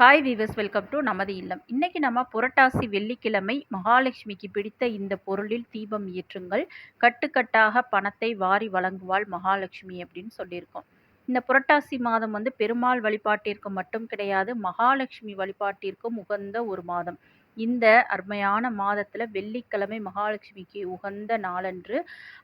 Hi viewers welcome to நமது இல்லம். இன்னைக்கு நம்ம புரட்டாசி வெள்ளிக்கிழமை மகாலட்சுமிக்கு பிடித்த இந்த பொருளில் தீபம் ஏற்றுங்கள். கட்டுக்கட்டாக பணத்தை வாரி வழங்குவாள் மகாலட்சுமி அப்படின்னு சொல்லியிருக்கோம். இந்த புரட்டாசி மாதம் வந்து பெருமாள் வழிபாட்டிற்கு மட்டும் கிடையாது மகாலட்சுமி வழிபாட்டிற்கும் உகந்த ஒரு மாதம். இந்த அருமையான மாதத்தில் வெள்ளிக்கிழமை மகாலட்சுமிக்கு உகந்த நாளன்று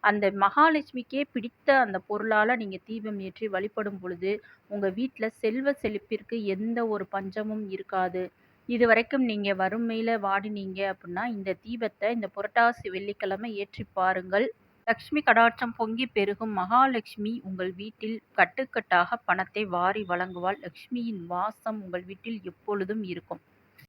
அந்த மகாலட்சுமிக்கே பிடித்த அந்த பொருளால் நீங்கள் தீபம் ஏற்றி வழிபடும் பொழுது உங்கள் வீட்டில் செல்வ செழிப்பிற்கு எந்த ஒரு பஞ்சமும் இருக்காது. இது வரைக்கும் நீங்கள் வறுமையில் வாடினீங்க அப்படின்னா இந்த தீபத்தை இந்த புரட்டாசி வெள்ளிக்கிழமை ஏற்றி பாருங்கள். லக்ஷ்மி கடாட்சம் பொங்கி பெருகும் மகாலட்சுமி உங்கள் வீட்டில் கட்டுக்கட்டாக பணத்தை வாரி வழங்குவாள். லக்ஷ்மியின் வாசம் உங்கள் வீட்டில் எப்பொழுதும் இருக்கும்.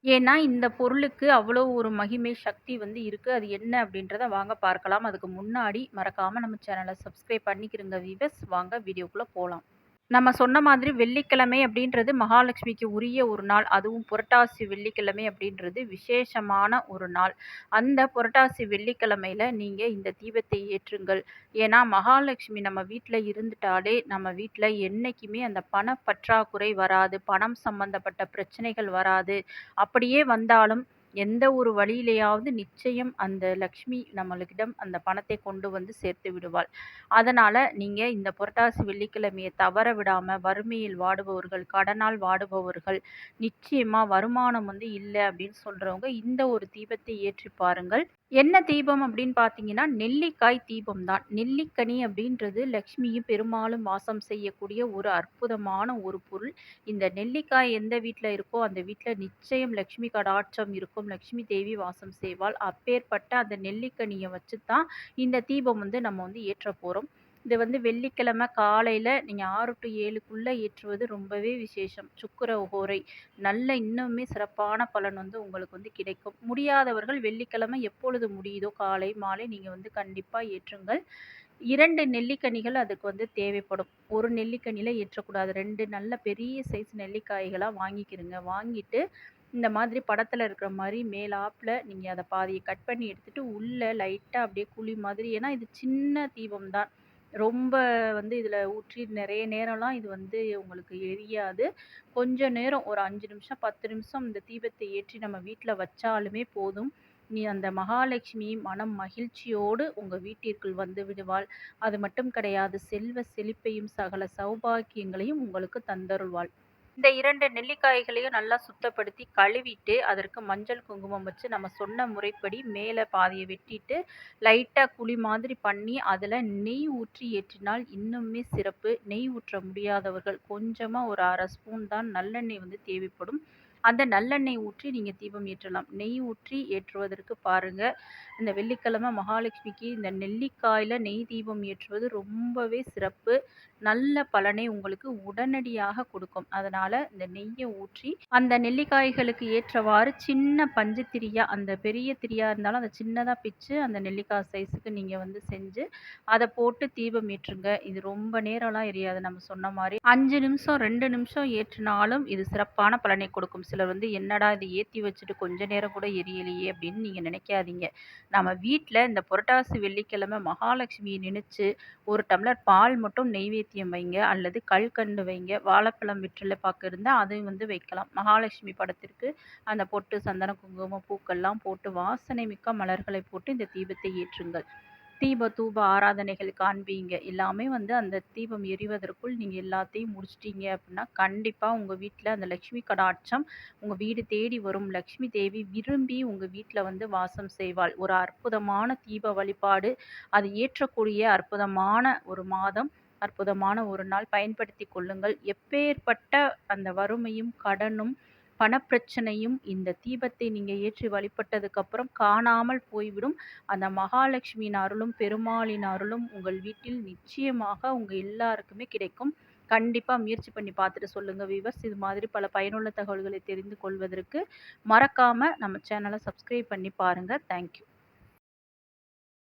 ஏன்னா இந்த பொருளுக்கு அவ்வளோ ஒரு மகிமை சக்தி வந்து இருக்குது அது என்ன அப்படின்றத வாங்க பார்க்கலாம். அதுக்கு முன்னாடி மறக்காமல் நம்ம சேனலை சப்ஸ்கிரைப் பண்ணிக்கிறங்க வீவர்ஸ் வாங்க வீடியோக்குள்ளே போகலாம் நம்ம சொன்ன மாதிரி வெள்ளிக்கிழமை அப்படின்றது மகாலட்சுமிக்கு உரிய ஒரு நாள் அதுவும் புரட்டாசி வெள்ளிக்கிழமை அப்படின்றது விசேஷமான ஒரு நாள். அந்த புரட்டாசி வெள்ளிக்கிழமையில் நீங்கள் இந்த தீபத்தை ஏற்றுங்கள். ஏன்னா மகாலட்சுமி நம்ம வீட்டில் இருந்துட்டாலே நம்ம வீட்டில் என்றைக்குமே அந்த பண பற்றாக்குறை வராது பணம் சம்பந்தப்பட்ட பிரச்சனைகள் வராது. அப்படியே வந்தாலும் எந்த ஒரு வழியிலேயாவது நிச்சயம் அந்த லக்ஷ்மி நம்மளுக்கிடம் அந்த பணத்தை கொண்டு வந்து சேர்த்து விடுவாள். அதனால் நீங்கள் இந்த புரட்டாசி வெள்ளிக்கிழமையை தவற விடாமல் வறுமையில் வாடுபவர்கள் கடனால் வாடுபவர்கள் நிச்சயமாக வருமானம் வந்து இல்லை அப்படின்னு சொல்கிறவங்க இந்த ஒரு தீபத்தை ஏற்றி பாருங்கள். என்ன தீபம் அப்படின்னு பார்த்தீங்கன்னா நெல்லிக்காய் தீபம் தான் நெல்லிக்கனி அப்படின்றது லக்ஷ்மியும் பெருமாளும் வாசம் செய்யக்கூடிய ஒரு அற்புதமான ஒரு பொருள். இந்த நெல்லிக்காய் எந்த வீட்டில் இருக்கோ அந்த வீட்டில் நிச்சயம் லக்ஷ்மி கடாட்சம் இருக்கும். லக்ஷ்மி தேவி வாசம் செய்வாள். அப்பேற்பட்ட அந்த நெல்லிக்கனியை வச்சு தான் இந்த தீபம் வந்து நம்ம வந்து ஏற்ற போகிறோம் இது வந்து வெள்ளிக்கிழமை காலையில் நீங்கள் ஆறு டு ஏழுக்குள்ளே ஏற்றுவது ரொம்பவே விசேஷம். சுக்கர ஹோரை நல்ல இன்னுமே சிறப்பான பலன் வந்து உங்களுக்கு வந்து கிடைக்கும். முடியாதவர்கள் வெள்ளிக்கிழமை எப்பொழுது முடியுதோ காலை மாலை நீங்கள் வந்து கண்டிப்பாக ஏற்றுங்கள். இரண்டு நெல்லிக்கனிகள் அதுக்கு வந்து தேவைப்படும். ஒரு நெல்லிக்கனியில் ஏற்றக்கூடாது. ரெண்டு நல்ல பெரிய சைஸ் நெல்லிக்காய்களாக வாங்கிக்கிறங்க வாங்கிட்டு இந்த மாதிரி படத்தில் இருக்கிற மாதிரி மேலாப்பில் நீங்கள் அதை பாதியை கட் பண்ணி எடுத்துகிட்டு உள்ளே லைட்டாக அப்படியே குழி மாதிரி. ஏன்னா இது சின்ன தீபம் தான் ரொம்ப வந்து இதில் ஊற்றி நிறைய நேரம்லாம் இது வந்து உங்களுக்கு எரியாது. கொஞ்ச நேரம் ஒரு அஞ்சு நிமிஷம் பத்து நிமிஷம் இந்த தீபத்தை ஏற்றி நம்ம வீட்டில் வச்சாலுமே போதும். நீ அந்த மகாலட்சுமி மனம் மகிழ்ச்சியோடு உங்கள் வீட்டிற்குள் வந்து விடுவாள். அது மட்டும் கிடையாது செல்வ செழிப்பையும் சகல சௌபாக்கியங்களையும் உங்களுக்கு தந்தருள்வாள். இந்த இரண்டு நெல்லிக்காய்களையும் நல்லா சுத்தப்படுத்தி கழுவிட்டு அதற்கு மஞ்சள் குங்குமம் வச்சு நம்ம சொன்ன முறைப்படி மேலே பாதியை வெட்டிட்டு லைட்டாக குழி மாதிரி பண்ணி அதில் நெய் ஊற்றி ஏற்றினால் இன்னுமே சிறப்பு. நெய் ஊற்ற முடியாதவர்கள் கொஞ்சமாக ஒரு அரை ஸ்பூன் தான் நல்லெண்ணெய் வந்து தேவைப்படும். அந்த நல்லெண்ணெய் ஊற்றி நீங்கள் தீபம் ஏற்றலாம். நெய் ஊற்றி ஏற்றுவதற்கு பாருங்கள் இந்த வெள்ளிக்கிழமை மகாலட்சுமிக்கு இந்த நெல்லிக்காயில் நெய் தீபம் ஏற்றுவது ரொம்பவே சிறப்பு. நல்ல பலனை உங்களுக்கு உடனடியாக கொடுக்கும். அதனால் இந்த நெய்யை ஊற்றி அந்த நெல்லிக்காய்களுக்கு ஏற்றவாறு சின்ன பஞ்சு திரியா அந்த பெரிய திரியாக இருந்தாலும் அதை சின்னதாக பிச்சு அந்த நெல்லிக்காய் சைஸுக்கு நீங்கள் வந்து செஞ்சு அதை போட்டு தீபம் ஏற்றுங்க. இது ரொம்ப நேரம்லாம் எரியாது. நம்ம சொன்ன மாதிரி அஞ்சு நிமிஷம் ரெண்டு நிமிஷம் ஏற்றினாலும் இது சிறப்பான பலனை கொடுக்கும். சிலர் வந்து என்னடா இது ஏற்றி வச்சுட்டு கொஞ்ச நேரம் கூட எரியலையே அப்படின்னு நீங்கள் நினைக்காதீங்க. நம்ம வீட்டில் இந்த புரட்டாசி வெள்ளிக்கிழமை மகாலட்சுமியை நினச்சி ஒரு டம்ளர் பால் மட்டும் நெய்வேத்தியம் வைங்க அல்லது கல்கண்டு வைங்க வாழைப்பழம் விற்றலை பார்க்க இருந்தால் அதையும் வந்து வைக்கலாம். மகாலட்சுமி படத்திற்கு அந்த பொட்டு சந்தன குங்குமம் பூக்கள்லாம் போட்டு வாசனை மிக்க மலர்களை போட்டு இந்த தீபத்தை ஏற்றுங்கள். தீப தூப ஆராதனைகள் காண்பீங்க எல்லாமே வந்து அந்த தீபம் எரிவதற்குள் நீங்கள் எல்லாத்தையும் முடிச்சிட்டீங்க அப்படின்னா கண்டிப்பாக உங்கள் வீட்டில் அந்த லக்ஷ்மி கடாட்சம் உங்கள் வீடு தேடி வரும். லக்ஷ்மி தேவி விரும்பி உங்கள் வீட்டில் வந்து வாசம் செய்வாள். ஒரு அற்புதமான தீப வழிபாடு அது ஏற்றக்கூடிய அற்புதமான ஒரு மாதம் அற்புதமான ஒரு நாள் பயன்படுத்தி கொள்ளுங்கள். எப்பேற்பட்ட அந்த வறுமையும் கடனும் பணப்பிரச்சனையும் இந்த தீபத்தை நீங்கள் ஏற்றி வழிபட்டதுக்கப்புறம் காணாமல் போய்விடும். அந்த மகாலட்சுமியின் அருளும் பெருமாளின் அருளும் உங்கள் வீட்டில் நிச்சயமாக உங்கள் எல்லாருக்குமே கிடைக்கும். கண்டிப்பாக முயற்சி பண்ணி பார்த்துட்டு சொல்லுங்கள் வீவர்ஸ் இது மாதிரி பல பயனுள்ள தகவல்களை தெரிந்து கொள்வதற்கு மறக்காமல் நம்ம சேனலை சப்ஸ்கிரைப் பண்ணி பாருங்கள் தேங்க்யூ